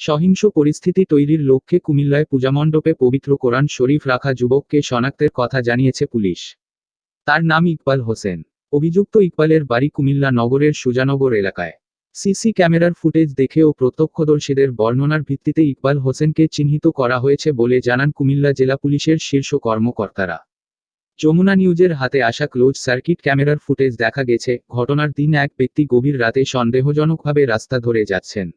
সহিংস পরিস্থিতি তৈরির লক্ষ্যে কুমিল্লায় পূজামণ্ডপে পবিত্র কোরআন শরীফ রাখা যুবককে শনাক্তের কথা জানিয়েছে পুলিশ। তার নাম ইকবাল হোসেন। অভিযুক্ত ইকবালের বাড়ি কুমিল্লা নগরের সুজানগর এলাকায়। সিসি ক্যামেরার ফুটেজ দেখে ও প্রত্যক্ষদর্শীদের বর্ণনার ভিত্তিতে ইকবাল হোসেনকে চিহ্নিত করা হয়েছে বলে জানান কুমিল্লা জেলা পুলিশের শীর্ষ কর্মকর্তারা। যমুনা নিউজের হাতে আসা ক্লোজ সার্কিট ক্যামেরার ফুটেজ দেখা গেছে। ঘটনার দিন এক ব্যক্তি গভীর রাতে সন্দেহজনকভাবে রাস্তা ধরে যাচ্ছেন।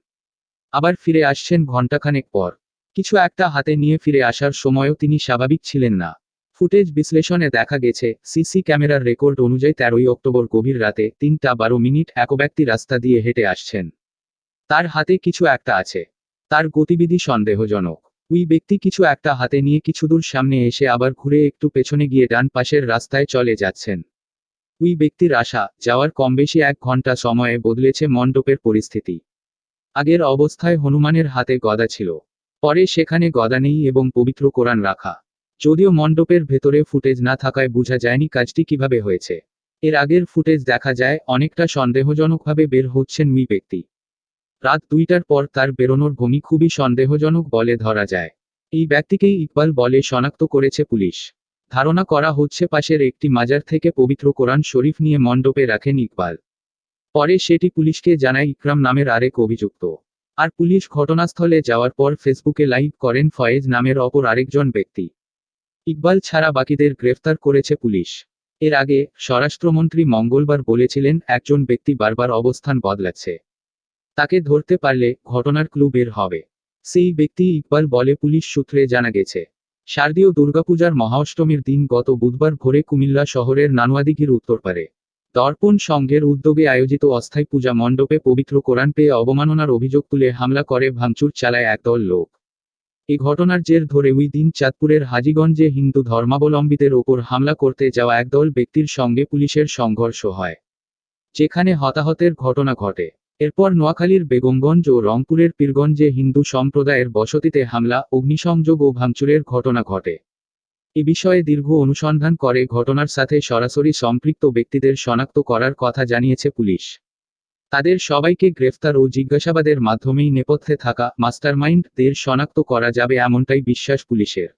আবার ফিরে আসছেন ঘণ্টাখানেক পর। কিছু একটা হাতে নিয়ে ফিরে আসার সময়ও তিনি স্বাভাবিক ছিলেন না। ফুটেজ বিশ্লেষণে দেখা গেছে, সিসি ক্যামেরার রেকর্ড অনুযায়ী তেরোই অক্টোবর গভীর রাতে তিনটা বারো মিনিট এক ব্যক্তি রাস্তা দিয়ে হেঁটে আসছেন। তার হাতে কিছু একটা আছে। তার গতিবিধি সন্দেহজনক। ওই ব্যক্তি কিছু একটা হাতে নিয়ে কিছুদূর সামনে এসে আবার ঘুরে একটু পেছনে গিয়ে ডান পাশের রাস্তায় চলে যাচ্ছেন। ওই ব্যক্তির আশা, যাওয়ার কমবেশি এক ঘণ্টা সময়ে বদলেছে মণ্ডপের পরিস্থিতি। আগের অবস্থায় হনুমানের হাতে গদা ছিল। পরে সেখানে গদা নেই এবং পবিত্র কোরআন রাখা। যদিও মণ্ডপের ভেতরে ফুটেজ না থাকায় বোঝা যায়নি কাজটি কীভাবে হয়েছে। এর আগের ফুটেজ দেখা যায়, অনেকটা সন্দেহজনকভাবে বের হচ্ছেন ওই ব্যক্তি। রাত দুইটার পর তার বেরোনোর ভূমি খুবই সন্দেহজনক বলে ধরা যায়। এই ব্যক্তিকেই ইকবাল বলে শনাক্ত করেছে পুলিশ। ধারণা করা হচ্ছে পাশের একটি মাজার থেকে পবিত্র কোরআন শরীফ নিয়ে মণ্ডপে রাখেন ইকবাল। পরে সেটি পুলিশকে জানায় ইকরাম নামের আরেক অভিযুক্ত। আর পুলিশ ঘটনাস্থলে যাওয়ার পর ফেসবুকে লাইভ করেন ফয়েজ নামের অপর আরেকজন ব্যক্তি। ইকবাল ছাড়া বাকিদের গ্রেফতার করেছে পুলিশ। এর আগে স্বরাষ্ট্রমন্ত্রী মঙ্গলবার বলেছিলেন, একজন ব্যক্তি বারবার অবস্থান বদলাচ্ছে। তাকে ধরতে পারলে ঘটনার ক্লু বের হবে। সেই ব্যক্তি ইকবাল বলে পুলিশ সূত্রে জানা গেছে। শারদীয় দুর্গাপূজার মহাঅষ্টমীর দিন গত বুধবার ভোরে কুমিল্লা শহরের নানুয়াদিঘির উত্তরপারে দর্পণ সংঘের উদ্যোগে আয়োজিত অস্থায়ী পূজা মণ্ডপে পবিত্র কোরআন পেয়ে অবমাননার অভিযোগ তুলে হামলা করে ভাঙচুর চালায় একদল লোক। এ ঘটনার জের ধরে ওই দিন চাঁদপুরের হাজীগঞ্জে হিন্দু ধর্মাবলম্বীদের ওপর হামলা করতে যাওয়া একদল ব্যক্তির সঙ্গে পুলিশের সংঘর্ষ হয়, যেখানে হতাহতের ঘটনা ঘটে। এরপর নোয়াখালীর বেগমগঞ্জ ও রংপুরের পীরগঞ্জে হিন্দু সম্প্রদায়ের বসতিতে হামলা, অগ্নিসংযোগ ও ভাঙচুরের ঘটনা ঘটে। এ বিষয়ে দীর্ঘ অনুসন্ধান করে ঘটনার সাথে সরাসরি সম্পৃক্ত ব্যক্তিদের শনাক্ত করার কথা জানিয়েছে পুলিশ। তাদের সবাইকে গ্রেফতার ও জিজ্ঞাসাবাদের মাধ্যমেই নেপথ্যে থাকা মাস্টারমাইন্ডদের শনাক্ত করা যাবে এমনটাই বিশ্বাস পুলিশের।